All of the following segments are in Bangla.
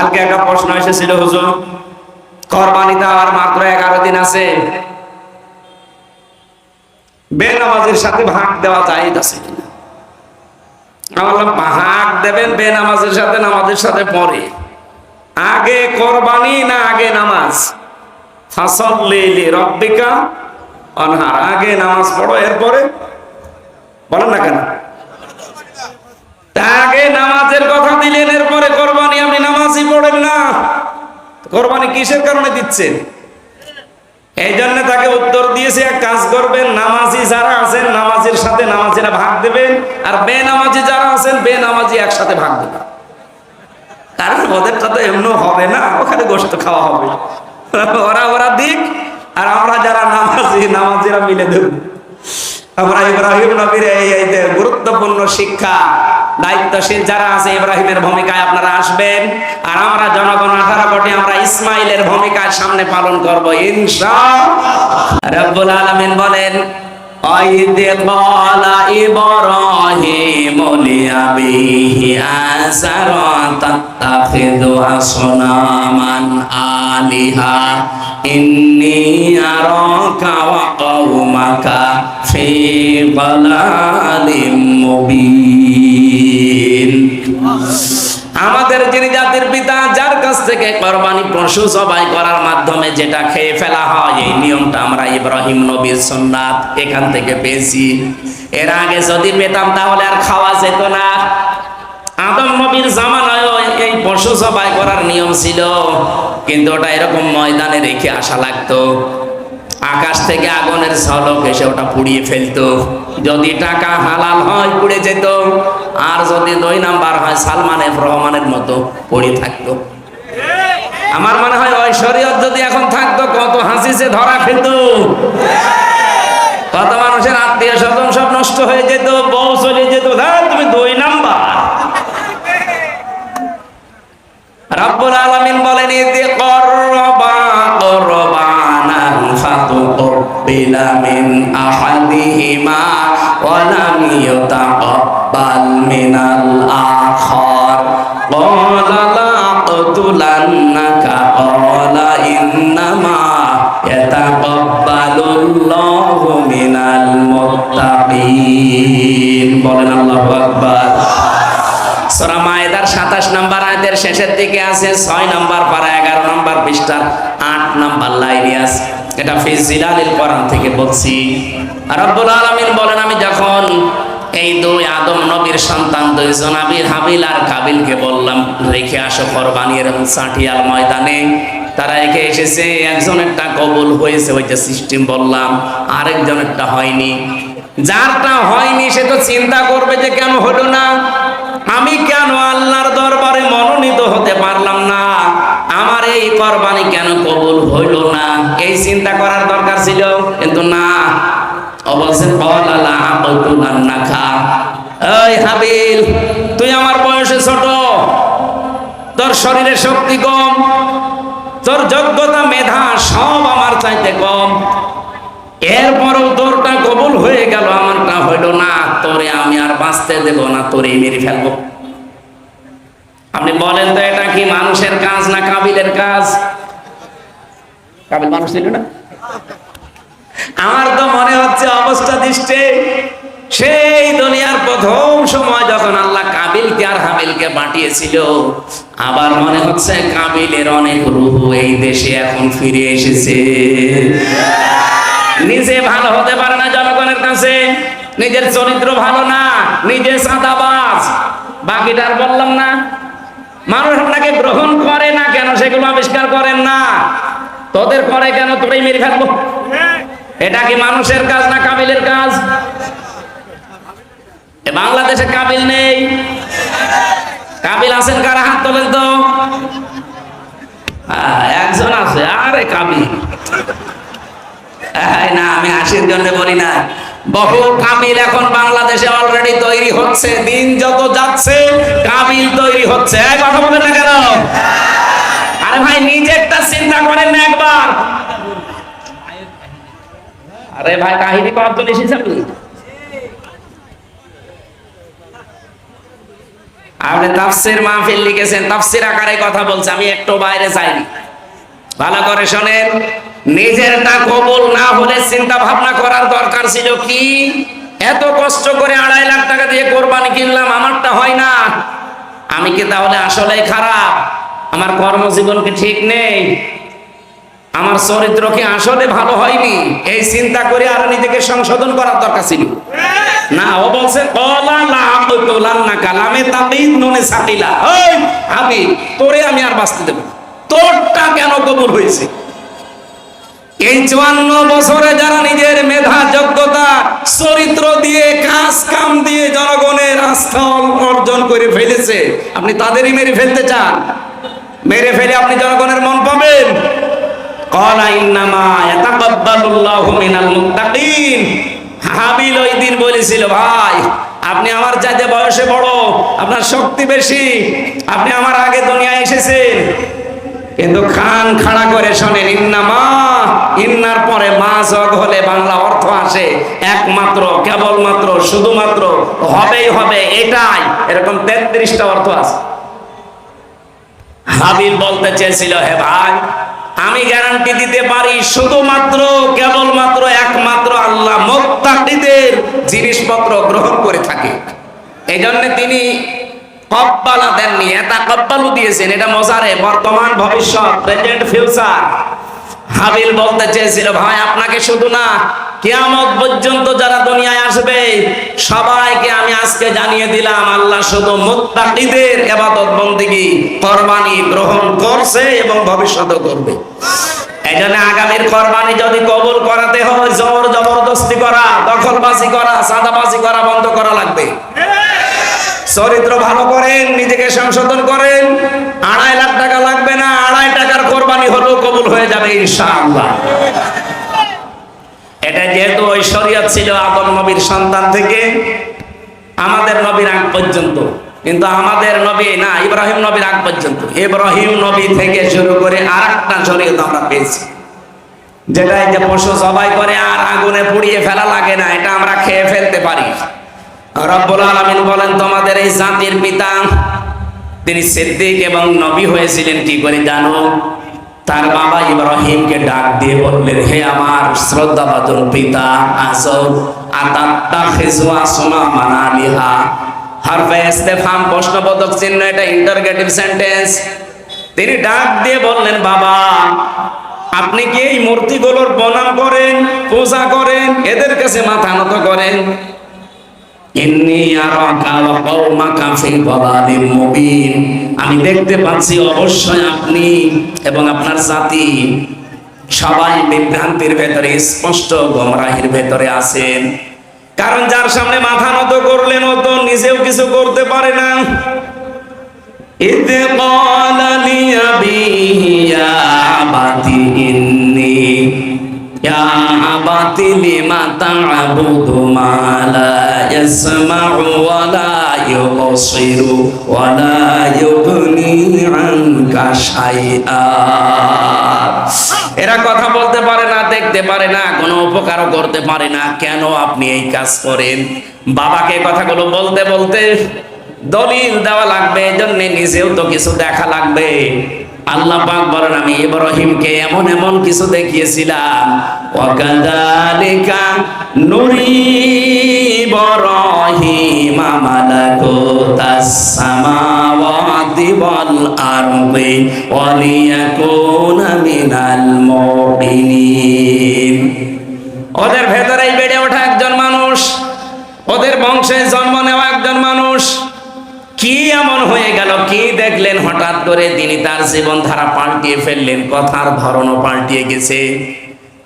কালকে একটা প্রশ্ন এসেছিল, হুজুর, কোরবানিতে আর মাত্র এগারো দিন আছে। বেনামাজের সাথে ভাগ দেওয়া জায়েজ আছে ভাগ দেবেন সাথে, নামাজের সাথে পরে। আগে কোরবানি না আগে নামাজ? আগে নামাজ পড়ো, এরপরে? বলেন না কেন? আগে নামাজের কথা দিলেন, এরপরে কোরবানি, আপনি নামাজই পড়েন না। কোরবানি কিসের কারণে দিচ্ছেন? এই জন্য তাকে উত্তর দিয়েছে, এক কাজ করবেন, নামাজি যারা আছেন, নামাজের সাথে নামাজিরা ভাগ দেবেন, আর বেনামাজি যারা আছেন, বেনামাজি একসাথে ভাগ দেবেন। কারণ ওদেরটা তো এমনও হবে না, ওখানে গোস্ত খাওয়া হবে। ওরা ওরা দিক, আর আমরা যারা নামাজি, নামাজিরা মিলে দেব। আমরা ইব্রাহিম নবীর এই গুরুত্বপূর্ণ শিক্ষা দায়িত্বশীল যারা আছে ইব্রাহিমের ভূমিকায় আপনারা আসবেন। আর আমরা জনগণ আঠারো কোটি, আমরা ইসমাইলের ভূমিকায় সামনে পালন করব ইনশাল আলমিন বলেন আলিহা। ইন্নী মুবিন। আমাদের যিনি জাতির পিতা, যার কাছ থেকে কোরবানি পশু জবাই করার মাধ্যমে যেটা খেয়ে ফেলা হয়, এই নিয়মটা আমরা ইব্রাহিম নবীর সুন্নাত এখান থেকে পেয়েছি। এর আগে যদি পেতাম তাহলে আর খাওয়া যেত না। আদম নবীর জামানায়ও এই পশু জবাই করার নিয়ম ছিল, কিন্তু ওটা এরকম ময়দানে রেখে আসা লাগতো। আকাশ থেকে আগুনের ঝলক এসে ওটা পুড়িয়ে ফেলতো। যদি টাকা হালাল হয় পুড়ে যেত। আর যদি দুই নাম্বার হয় সালমান এফ রহমানের মতো পড়ে থাকতো। আমার মনে হয় ওই শরীয়ত যদি এখন থাকতো কত হাসিছে ধরা খেত কত মানুষের আত্মীয় স্বজন সব নষ্ট হয়ে যেত বউ চলে যেত। "ধ্যাৎ, তুমি দুই নাম্বার। রব্বুল আলামিন বলেন ইতি করবা ফাতুকবিলা মিন আহাদিহিমা ওয়া লাম ইউতাকাব্বাল মিনাল আখার ক্বালা লা আকতুলান্নাকা ক্বালা ইন্নামা ইয়াতাকাব্বালুল্লাহু মিনাল মুত্তাকিন বলেন আল্লাহু আকবার। সূরা মায়েদার 27 নাম্বার আয়াতের শেষের দিকে আছে 6 নাম্বার পারা 11 নাম্বার পৃষ্ঠার 8 নাম্বার লাইনে আছে। এটা ফি জিলালিল কোরআন থেকে বলছি। রব্বুল আলামিন বলেন, আমি যখন এই দুই আদম নবীর সন্তান দুইজন আবির হাবিল আর কাবিলকে বললাম, রেখে আসো কোরবানির সাটিয়াল ময়দানে। তারা একে এসেছে একজনেরটা কবুল হয়েছে ওইটা সিস্টেম বললাম আরেকজনেরটা হয়নি। যারটা হয়নি, সে তো চিন্তা করবে যে কেন হলো না? আমি কেন আল্লাহর দরবারে মনোনীত হতে পারলাম না? এই কোরবানি কেন কবুল হইল না? এই চিন্তা করার দরকার ছিল। কিন্তু না তুই আমার বয়সে ছোট। তোর শরীরে শক্তি কম। তোর যোগ্যতা, মেধা সব আমার চাইতে কম। এরপরও তোরটা কবুল হয়ে গেল আমারটা হইল না। তোরে আমি আর বাঁচতে দেব না তোরে মেরে ফেলব। আপনি বলেন তো, এটা কি মানুষের কাজ না কাবিলের কাজ? কাবিল মানুষ ছিল না? আমার তো মনে হচ্ছে অবস্থা দৃষ্টে। সেই দুনিয়ার প্রথম সময় যখন আল্লাহ কাবিলকে আর হাবিলকে পাঠিয়েছিল আবার মনে হচ্ছে কাবিলের অনেক রুহু এই দেশে এখন ফিরে এসেছে। নিজে ভালো হতে পারে না জনগণের কাছে, নিজের চরিত্র ভালো না, নিজে বাকিটা আর বললাম না। মানুষ আপনাকে গ্রহণ করে না কেন? সেগুলো আবিষ্কার করেন না। তোদের করে কেন? তোরাই মেরে ফেলব। এটা কি মানুষের কাজ না কাবিলের কাজ? বাংলাদেশে কাবিল নেই। কাবিল আছেন কারা হাত তোলেন তো? একজন আছে। আরে কাবিল। না, আমি হাসির জন্য বলি না। বহু কামিল এখন বাংলাদেশে অলরেডি তৈরি হচ্ছে। দিন যত যাচ্ছে, কামিল তৈরি হচ্ছে। কথা না কেন? আরে ভাই চিন্তা করেন একবার। আরে ভাই, কাহিনী আপনি তাফসির মাহফিল লিখেছেন, তাফসির আকারে কথা বলছে, আমি একটু বাইরে যাইনি। ভালো করে শোনেন। নিজেরটা কবুল না হলে চিন্তা ভাবনা করার দরকার ছিল কি? এত কষ্ট করে আড়াই লাখ টাকা দিয়ে কোরবানি কিনলাম, আমারটা হয় না। আমি কি তাহলে আসলে খারাপ? আমার কর্মজীবন কি ঠিক নেই? আমার চরিত্র কি আসলে ভালো হয়নি? এই চিন্তা করে আরও নিজেকে সংশোধন করার দরকার ছিল। না, ও বলছে না কালামে তাবিদ নুনে সাকিলা। ওই আমি তোরে আমি আর বাঁচতে দেব তোরটা কেন কবুল হয়েছে? এই বছরে যারা নিজের মেধা, যোগ্যতা, চরিত্র দিয়ে, কাজ কাম দিয়ে জনগণের আস্থা অর্জন করে ফেলেছে, আপনি তাদেরই মেরে ফেলতে চান। মেরে ফেলে আপনি জনগণের মন পাবেন। হাবিল ওই দিন বলেছিল, ভাই, আপনি আমার চাইতে বয়সে বড়, আপনার শক্তি বেশি, আপনি আমার আগে দুনিয়ায় এসেছেন। কিন্তু খান খাড়া করে শোনেন, ইন্নামা ইন্নার পরে মা জগ হলে বাংলা অর্থ আসে একমাত্র, কেবলমাত্র, শুধুমাত্র, হবেই হবে এটাই। এরকম তেত্রিশটা অর্থ আছে। হাবিল বলতে চেয়েছিল, হে ভাই, আমি গ্যারান্টি দিতে পারি শুধুমাত্র, কেবলমাত্র, একমাত্র আল্লাহ মোত্তাকিদের জিনিসপত্র গ্রহণ করে থাকে। এই জন্য তিনি কব্বালা দেননি এটা কব্বালু দিয়েছেন। এটা মজারে, বর্তমান ভবিষ্যৎ প্রেজেন্ট ফিউচার হাবিল বলতে চেয়েছিল, ভাই, আপনাকে শুধু না, কিয়ামত পর্যন্ত যারা দুনিয়ায় আসবে, সবাইকে আমি আজকে জানিয়ে দিলাম, আল্লাহ শুধু মুত্তাকিদের ইবাদত বন্দেগী, কোরবানি গ্রহণ করছে এবং ভবিষ্যতে করবে। এই জন্য আগামীর কোরবানি যদি কবুল করাতে হয় জবর জবরদস্তি করা, দখলবাজি করা, সাদাবাজি করা বন্ধ করা লাগবে। চরিত্র ভালো করেন, নিজেকে সংশোধন করেন, আড়াই লাখ টাকা লাগবে না, আড়াই টাকার কোরবানি হলেও কবুল হয়ে যাবে ইনশাআল্লাহ। এটা যেহেতু ঐশ্বরিয়ত ছিল আদম নবীর সন্তান থেকে, আমাদের নবীর আগ পর্যন্ত, কিন্তু আমাদের নবী না, ইব্রাহিম নবীর আগ পর্যন্ত। ইব্রাহিম নবী থেকে শুরু করে আর একটা শরীয়ত আমরা পেয়েছি যেটা যে পশু সবাই করে আর আগুনে পুড়িয়ে ফেলা লাগে না, এটা আমরা খেয়ে ফেলতে পারি। রব্বুল আলামিন বলেন, তোমাদের এই জাতির পিতা তিনি সিদ্দিক এবং নবী হয়েছিলেন। কি করে জানো? তার বাবা ইব্রাহিমকে ডাক দিয়ে বললেন, হে আমার শ্রদ্ধাভাজন পিতা, আসো। আতাত্তা খেজুয়া সোনা মানা লিহা হারফে চিহ্ন, এটা ইন্টারগেটিভ সেন্টেন্স তিনি ডাক দিয়ে বললেন, বাবা, আপনি কি এই মূর্তিগুলোর প্রণাম করেন, পূজা করেন, এদের কাছে মাথা নত করেন? আমি দেখতে পাচ্ছি অবশ্যই আপনি এবং আপনার জাতি সবাই বিভ্রান্তির ভেতরে স্পষ্ট গোমরাহির ভেতরে আছেন কারণ যার সামনে মাথা নত করলেন ও তো নিজেও কিছু করতে পারে না إذ قال لأبيه يا أبت إني يا أبت لم تعبد ما لا يسمع ولا يبصر ولا يغني عنك شيئا এরা কথা বলতে পারে না দেখতে পারে না কোনো উপকারও করতে পারে না কেন আপনি এই কাজ করেন বাবাকে কথাগুলো বলতে বলতে দলিল দেওয়া লাগবে এজন্য নিজেও তো কিছু দেখা লাগবে আল্লাহ পাক বলেন, আমি ইব্রাহিমকে এমন এমন কিছু দেখিয়েছিলাম। ওয়াকাদালিকা নুরি ইব্রাহিম মালাকুতাস সামাওয়াতি ওয়াল আরদি ওয়ালিয়াকুনা মিনাল মুমিনিন। ওদের ভেতরেই বেড়ে ওঠা একজন মানুষ, ওদের বংশে জন্ম নেওয়া একজন মানুষ কি এমন হয়ে গেল? কি দেখলেন হঠাৎ করে? তিনি তার জীবন ধারা পাল্টিয়ে ফেললেন, কথার ধরনও পাল্টিয়ে গেছে।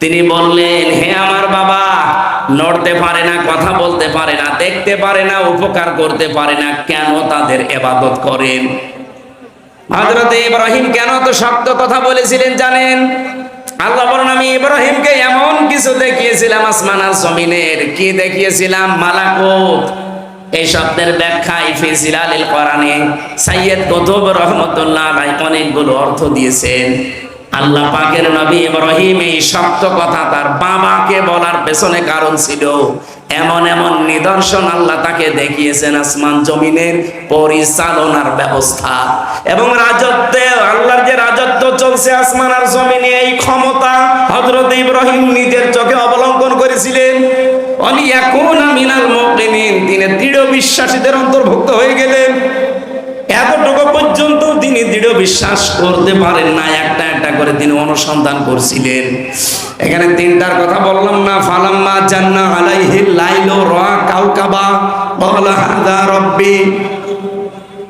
তিনি বললেন, হে আমার বাবা, নড়তে পারে না, কথা বলতে পারে না, দেখতে পারে না, উপকার করতে পারে না, কেন তাদের এবাদত করেন? হযরত ইব্রাহিম কেন তো শক্ত কথা বলেছিলেন জানেন? আল্লাহ বলেন, আমি ইব্রাহিমকে এমন কিছু দেখিয়েছিলাম আসমান আর জমিনের। কি দেখিয়েছিলাম? মালাকুত। এই শব্দের ব্যাখ্যা ইফিজিলালিল কোরআনে সাইয়্যেদ কুতুব অনেকগুলো অর্থ দিয়েছেন। আল্লাহ পাকের নবী ইব্রাহিম এই কথা তার বাবাকে বলার পেছনে কারণ ছিল। এমন এমন নিদর্শন আল্লাহ তাকে দেখিয়েছেন আসমান জমিনের পরিচালনার ব্যবস্থা। এবং রাজত্বে আল্লাহর যে রাজত্ব চলছে আসমান আর জমিনে এই ক্ষমতা হযরত ইব্রাহিম নিজের চোখে অবলম্বন করেছিলেন। তিনি দৃঢ় বিশ্বাসীদের অন্তর্ভুক্ত হয়ে গেলেন। এতটুকু পর্যন্ত তিনি দৃঢ় বিশ্বাস করতে পারেন না একটা একটা করে তিনি অনুসন্ধান করছিলেন। এখানে তিনটার কথা বললাম না, ফালাম্মা জান্না আলাইহি লাইলো রা কাউকাবা ক্বালা হাদা রব্বি।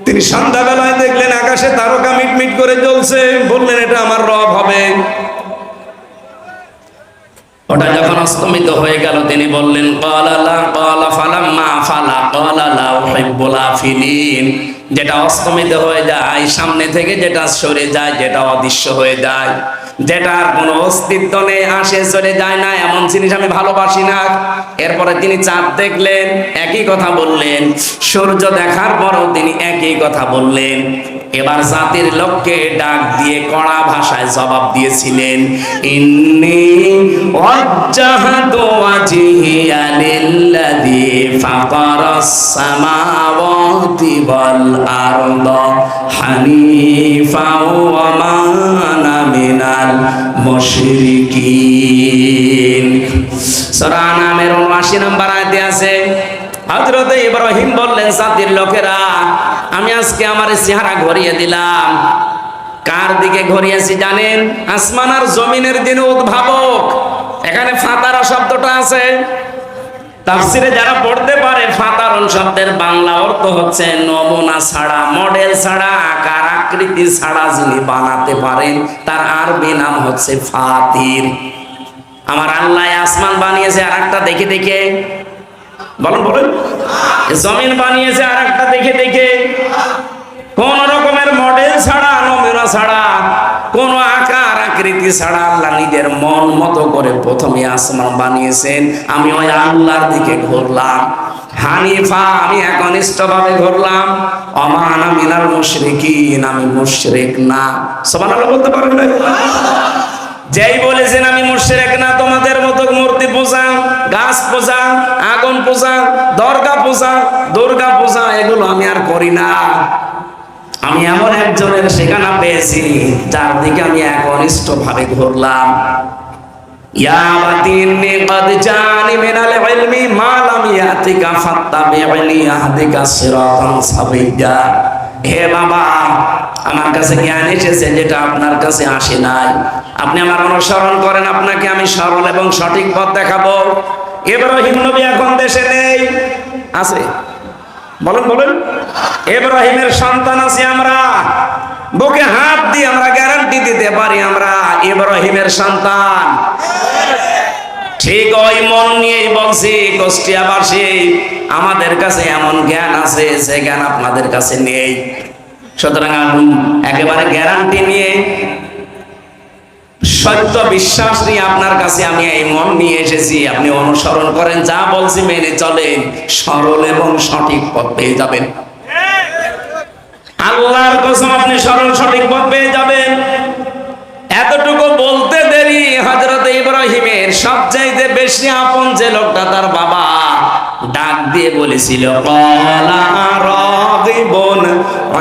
তিনি সন্ধ্যাবেলায় দেখলেন আকাশে তারকা মিটমিট করে জ্বলছে, বললেন, এটা আমার রব হবে। ওটা যখন অস্তমিত হয়ে গেল, তিনি বললেন যেটা অস্তমিত হয়ে যায়, সামনে থেকে যেটা সরে যায়, যেটা অদৃশ্য হয়ে যায়। যেটার কোনো অস্তিত্ব নেই আসে চলে যায় না, এমন জিনিস আমি ভালোবাসি না। এরপরে তিনি চাঁদ দেখলেন, একই কথা বললেন। সূর্য দেখার পরও তিনি একই কথা বললেন। এবার জাতির লোককে ডাক দিয়ে কড়া ভাষায় জবাব দিয়েছিলেন, ইন্নি হানিফা ওয়া মা আনা মিনাল মুশরিকিন। সূরা আনামের 79 নম্বর আয়াতে আছে, হযরত ইব্রাহিম বললেন লোকেরা, আমি আজকে আমার চেহারা ঘুরিয়ে দিলাম। কার দিকে ঘুরিয়েছি জানেন? আসমান আর জমিনের দিন উদ্ভাবক। এখানে ফাতারা শব্দটা আছে। তাফসিরে যারা পড়তে পারে ফাতারন শব্দের বাংলা অর্থ হচ্ছে নমুনা ছাড়া, মডেল ছাড়া, আকার, আকৃতি ছাড়া যিনি বানাতে পারেন, তার আরবি নাম হচ্ছে ফাতির। আমার আল্লাহ আসমান বানিয়েছে আর একটা দেখে দেখে। বলেন বলেন। জমিন বানিয়েছে আর একটা দেখে দেখে। কোন রকমের মডেল ছাড়া, নমুনা ছাড়া, কোন আকৃতি ছাড়া আল্লাহ নিজের মন মতো করে প্রথমে আসমান বানিয়েছেন। আমি ওই আল্লাহর দিকে ঘুরলাম। হানিফা, আমি একনিষ্ঠ ভাবে ঘুরলাম। অমান মিনাল মুশরিকিন, আমি মুশরিক না। সুবহানাল্লাহ বলতে পারবেন না? যেই বলেছেন আমি মুশরিক না, তোমাদের মতো মূর্তি পূজা, গাছ পূজা, আগুন পূজা, দর্গা পূজা, দুর্গা পূজা, এগুলো আমি আর করি না। আমি এমন একজনের সেখানা পেয়েছি যার দিকে আমি একনিষ্ঠ ভাবে ঘুরলাম হে বাবা আমার কাছে জ্ঞান এসেছে যেটা আপনার কাছে আসে নাই। আপনি আমার অনুসরণ করেন আপনাকে আমি সরল এবং সঠিক পথ দেখাবো। এবারও হিন্দু এখন দেশে নেই। আছে? বলেন বলেন। ইব্রাহিমের সন্তান আছি আমরা। বুকে হাত দিয়ে আমরা গ্যারান্টি দিতে পারি আমরা ইব্রাহিমের সন্তান। ঠিক ওই মন নিয়েই বলছি কুষ্টিয়াবাসী আমাদের কাছে এমন জ্ঞান আছে, যে জ্ঞান আপনাদের কাছে নেই। সুতরাং একেবারে গ্যারান্টি নিয়ে সত্য বিশ্বাস নিয়ে আপনার কাছে আমি এই মন নিয়ে এসেছি। আপনি অনুসরণ করেন, যা বলছি মেনে চলেন। সরল এবং সঠিক পথ পেয়ে যাবেন। আল্লাহর কসম আপনি সরল, সঠিক পথ পেয়ে যাবেন। এতটুকু বলতে দেরি হজরত ইব্রাহিমের সবচাইতে বেশি আপন যে লোকটা তার বাবা, ডাক দিয়ে বলেছিল, কলা রাগিবুন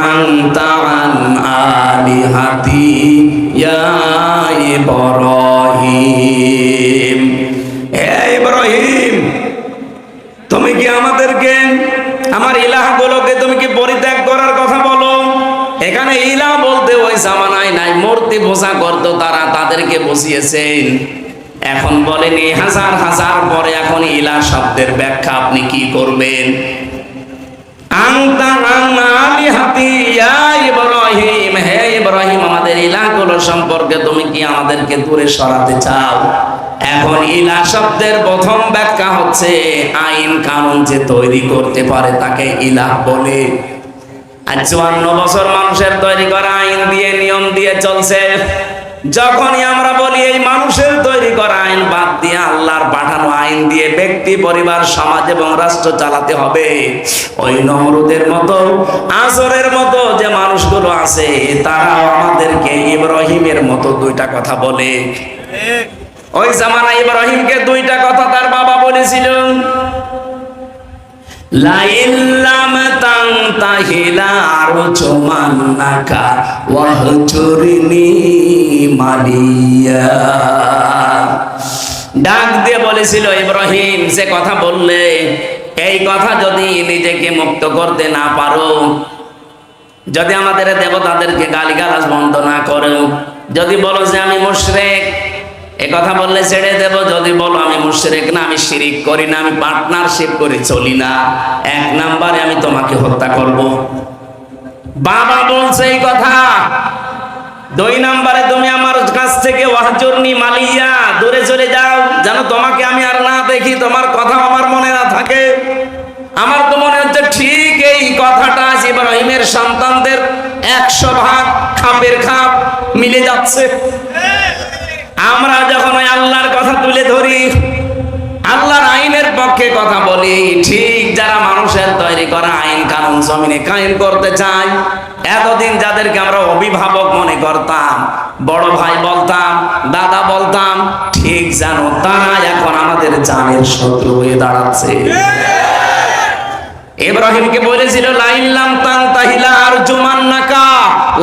আনতা আন আলিহাতি ইয়া ইব্রাহিম। হে ইব্রাহিম, তুমি কি আমাদেরকে, আমার ইলাহগুলোকে তুমি কি পরিত্যাগ করার কথা বলো? এখানে ইলাহ বলতে ওই জামানায় নাই, মূর্তি পূজা করতো তারা, তাদেরকে বসিয়েছেন এখন বলেন হাজার হাজার পরে এখন ইলা শব্দের ব্যাখ্যা আপনি কি করবেন? আমাদের ইলাহগুলো সম্পর্কে তুমি কি আমাদেরকে দূরে সরাতে চাও? এখন ইলা শব্দের প্রথম ব্যাখ্যা হচ্ছে, আইন কানুন যে তৈরি করতে পারে তাকে ইলাহ বলে। আর চুয়ান্ন বছর মানুষের তৈরি করা আইন দিয়ে, নিয়ম দিয়ে চলছে। যখনই আমরা বলি এই মানুষের তৈরি করা আইন বাদ দিয়ে আল্লাহর পাঠানো আইন দিয়ে ব্যক্তি পরিবার সমাজ এবং রাষ্ট্র চালাতে হবে। ওই নমরুদের মতো আসরের মতো যে মানুষগুলো আছে তারা আমাদেরকে ইব্রাহিমের মতো দুইটা কথা বলে। ওই জামানা ইব্রাহিমকে দুইটা কথা তার বাবা বলেছিল লাইল্লাম তান্তাহিলা আরজমান্নাকা ওয়াহজুরনি মালিয়া। ডাক দিয়ে বলেছিল, ইব্রাহিম যে কথা বললে, এই কথা যদি নিজেকে মুক্ত করতে না পারো, যদি আমাদের দেবতাদেরকে গালিগালাজ বন্ধ না করো, যদি বলো যে আমি মুশরেক এ কথা বললে ছেড়ে দেব, যদি বলো আমি মুশরেক না, আমি শিরিক করি না, আমি পার্টনারশিপ করে, চলি না। এক নাম্বারে আমি তোমাকে হত্যা করব। বাবা বলছে এই কথা। দুই নাম্বারে তুমি আমার কাছ থেকে ওয়াহজুরনি মালিয়া, দূরে চলে যাও। যেন তোমাকে আমি আর না দেখি, তোমার কথা আমার মনে না থাকে। আমার তো মনে হচ্ছে ঠিক এই কথাটা আজ ইব্রাহিমের সন্তানদের একশো ভাগ খাপের খাপ মিলে যাচ্ছে। আমরা যখন ওই আল্লাহর কথা তুলে ধরি, আল্লাহর আইনের পক্ষে কথা বলি, ঠিক যারা মানুষের তৈরি করা আইন কানুন জমিনে কায়েম করতে চায়, এতদিন যাদেরকে আমরা অভিভাবক মনে করতাম, বড় ভাই বলতাম, দাদা বলতাম, ঠিক জানো তারা এখন আমাদের জানের শত্রু হয়ে দাঁড়াচ্ছে। ইব্রাহিমকে বলেছিল লাইল্লাম তান তাহিলা আর জুমান নাকা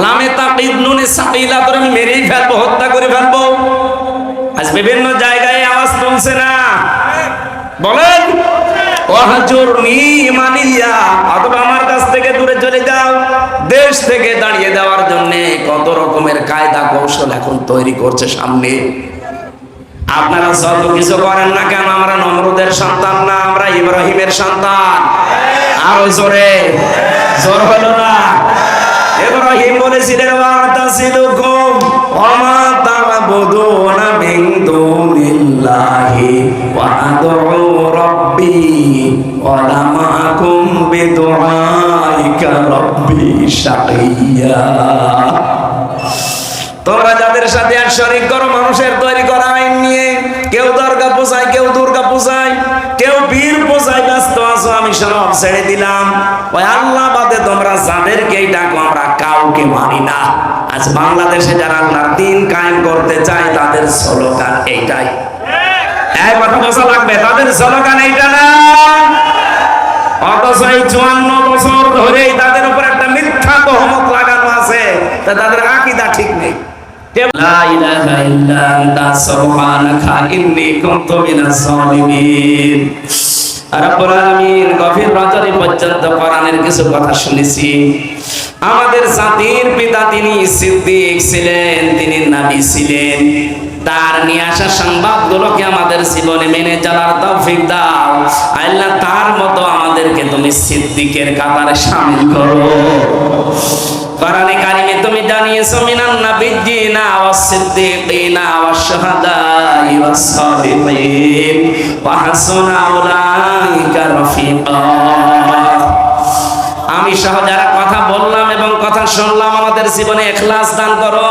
লামে তাকিদ নুনে সাকিলা তোর মেরেই ফেলব, হত্যা করে ফেলব। আজ বিভিন্ন জায়গায় আওয়াজ তুলছে না। বলেন আপনারা কিছু করেন না কেন, আমরা নমরুদের সন্তান না, আমরা ইব্রাহিমের সন্তান। আরও জোরে, জোর হলো না। ইব্রাহিম বলেছিলেন মা'কুম বিদুআইকা রাব্বি শাকিয়া তোমরা যাদের সাথে আর শরিক করো মানুষের তৈরি করা আইন নিয়ে কেউ দরগা পোষায় কেউ দুর্গা পোষায় কেউ বীর পোষায় ব্যস্ত আছো, আমি সব ছেড়ে দিলাম। ওই আল্লাহ বাদে তোমরা যাদেরকেই ডাকো, আমরা কাউকে মানি না। আজ বাংলাদেশে যারা আল্লাহর দিন কায়েম করতে চায়, তাদের স্লোগান এইটাই। এক কথা বোঝা লাগবে, তাদের স্লোগান এইটা না। চুয়ান্ন বছর তাদের উপর একটা মিথ্যা লাগানো আছে, তা তাদের আকিদা ঠিক নেই। আমাদের জাতির পিতা তিনি সিদ্দিক ছিলেন, তিনি নবী ছিলেন। তার নিয়ে আসা সংবাদগুলোকে আমাদের জীবনে মেনে চলার তৌফিক দাও। আল্লাহ তার মতো আমাদেরকে তুমি সিদ্দিকের কাতারে শামিল করো। কোরআনে কারিমে তুমি জানিয়েছো, মিনান নাবিয়্যিনা ওয়াস সিদ্দিকিনা ওয়াস শুহাদাই ওয়াস সালিহিন ওয়া হাসুনা উলাইকা রাফিকা। আমি সহ যারা কথা বললাম এবং কথা শুনলাম, আমাদের জীবনে এখলাস দান করো।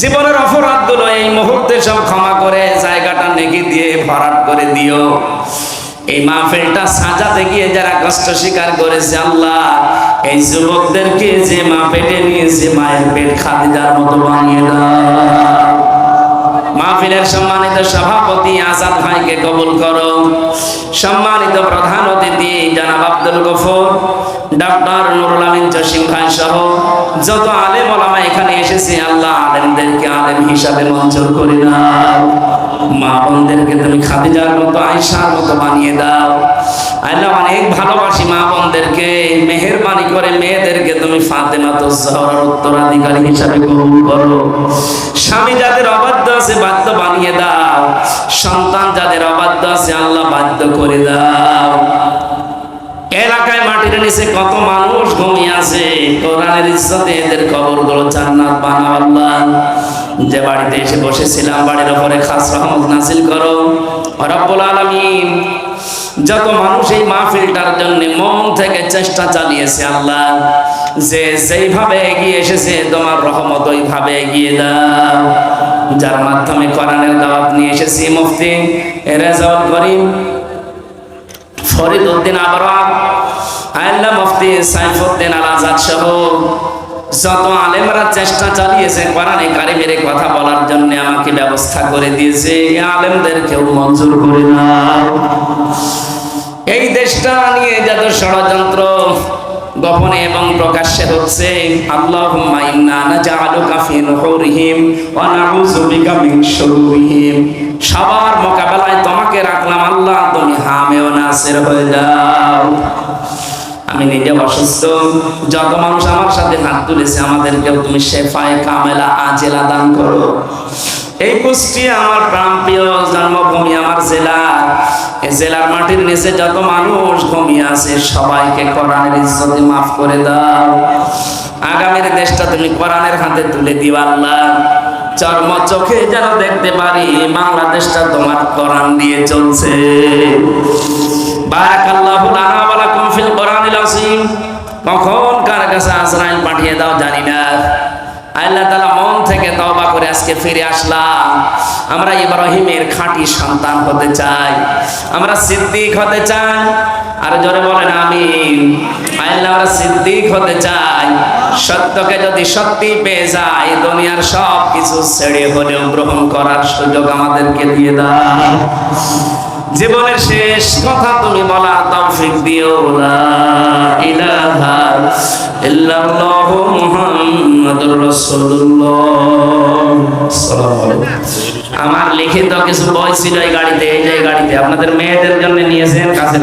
জীবনের অপরাধগুলো এই মুহূর্তে সব ক্ষমা করে জায়গাটা নেকি দিয়ে ভরাট করে দিও। এই মাহফিলটা সাজাতে গিয়ে যারা কষ্ট স্বীকার করেছে, আল্লাহ, এই যুবকদেরকে যে মা পেটে নিয়েছে মায়ের পেট খাদিজার মতো বানিয়ে দাও। মাহফিলের সম্মানিত সভাপতি আজাদ ভাইকে কবুল করো। সম্মানিত প্রধান অতিথি জানাব আব্দুল গফর ডক্টর নুরুল আমিন জসিম ভাই সহ যত আলেম ওলামা এখানে এসেছে, আল্লাহ আলেমদেরকে আলেম হিসাবে মঞ্জুর করে দাও। মা বোনদেরকে তুমি খাদিজার মতো আয়সার মতো বানিয়ে দাও। আল্লাহ অনেক ভালোবাসি মা বোনদেরকে। করে মেয়েদেরকে তুমি উত্তরাধিকারী হিসাবে কবুল করো। স্বামী যাদের অবাধ্য আছে, বাধ্য বানিয়ে দাও। সন্তান যাদের অবাধ্য আছে, আল্লাহ বাধ্য করে দাও। এলাকায় মাটির নিচে কত মানুষ ঘুমিয়ে আছে? কোরআনের ইজ্জতে এদের কবরগুলো জান্নাত বানাও আল্লাহ। যে বাড়িতে এসে বসেছিলাম, বাড়ির ওপরে খাস রহমত নাসিল করো। রব্বুল আলামিন, যত মানুষ এই মাহফিলটার জন্য মন থেকে চেষ্টা চালিয়েছে, আল্লাহ। যে যেইভাবে এগিয়ে এসেছে, তোমার রহমত ওইভাবে এগিয়ে দাও। যার মাধ্যমে কোরআনের দাওয়াত নিয়ে এসেছি, মুফতি রেজাউল করিম। ফরিদ উদ্দিন আবরাম আল্লাহ মুফতি সাইফুদ্দিন আল আজাদ সহ যত আলেমরা চেষ্টা চালিয়েছে কোরআনে কারিমের কথা বলার জন্য আমাকে ব্যবস্থা করে দিয়েছে, এই আলেমদেরকেও মঞ্জুর করে নাও। এই দেশটা নিয়ে যত ষড়যন্ত্র গোপনে এবং প্রকাশ্যে হচ্ছে, আল্লাহুম্মা ইন্না নাজআলুকা ফি নুহুরিহিম ওয়া নাউযু বিকা মিন শুরুরিহিম সবার মোকাবেলায় তোমাকে রাখলাম আল্লাহ। তুমি হামে ও নাসির হয়ে যাও। আমি নিজে অসুস্থ। যত মানুষ আমার সাথে হাত তুলেছে, আমাদেরকেও তুমি শেফায় কামেলা আজেলা দান করো। এই কুষ্টি আমার প্রাণপ্রিয় জন্মভূমি আমার জেলা। জেলার মাটির নিচে যত মানুষ ঘুমিয়ে আছে, সবাইকে কোরআনের ইজ্জতে মাফ করে দাও। আগামীর দেশটা তুমি কোরআনের হাতে তুলে দিও, আল্লাহ। চর্ম চোখে যেন দেখতে পারি, বাংলাদেশটা তোমার কোরআন দিয়ে চলছে। কখন কার কাছে আজরাইল পাঠিয়ে দাও জানি না। আল্লাহ থেকে তওবা করে আজকে ফিরে আসলাম। আমরা ইব্রাহিমের খাঁটি সন্তান হতে চাই। আমরা সিদ্দিক হতে চাই। আর জোরে বলেন, আমিন। আল্লাহ, আমরা সিদ্দিক হতে চাই। সত্যকে যদি সত্যি পেয়ে যায়, দুনিয়ার সব কিছু ছেড়ে হলেও গ্রহণ করার সুযোগ আমাদেরকে দিয়ে দাও। জীবনের শেষ কথা তুমি বলা তৌফিক দিও আমার লিখিত কিছু বই ছিল এই গাড়িতে, এই যে গাড়িতে। আপনাদের মেয়েদের জন্য নিয়েছেন কাছে।